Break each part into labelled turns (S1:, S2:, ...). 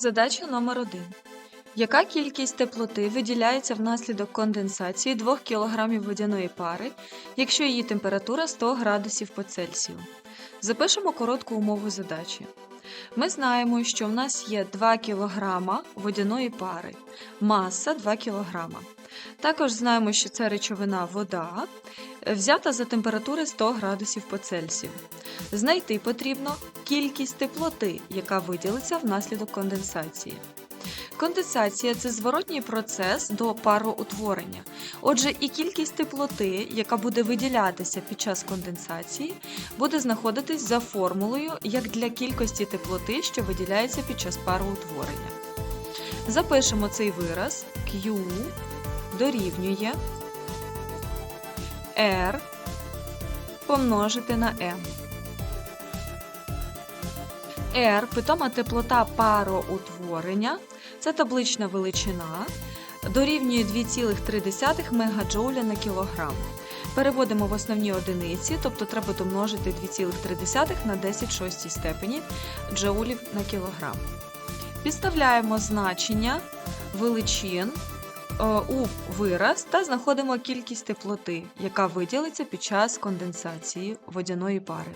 S1: Задача номер 1. Яка кількість теплоти виділяється внаслідок конденсації 2 кг водяної пари, якщо її температура 100 градусів по Цельсію? Запишемо коротку умову задачі. Ми знаємо, що в нас є 2 кг водяної пари, маса 2 кг. Також знаємо, що це речовина вода, е, взята за температури 100 градусів по Цельсію. Знайти потрібно кількість теплоти, яка виділиться внаслідок конденсації. Конденсація це зворотній процес до пароутворення. Отже, і кількість теплоти, яка буде виділятися під час конденсації, буде знаходитись за формулою як для кількості теплоти, що виділяється під час пароутворення. Запишемо цей вираз Q дорівнює R помножити на M. R – питома теплота пароутворення, це таблична величина, дорівнює 2,3 МДж на кілограм. Переводимо в основні одиниці, тобто треба домножити 2,3 на 10 шостій степені джоулів на кілограм. Підставляємо значення величин е, у вираз та знаходимо кількість теплоти, яка виділиться під час конденсації водяної пари.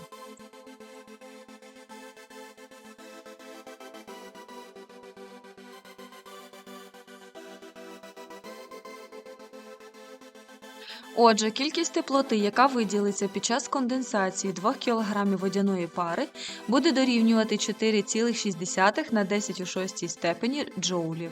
S1: Отже, кількість теплоти, яка виділиться під час конденсації 2 кг водяної пари, буде дорівнювати 4,6 на 10 у шостій степені джоулів.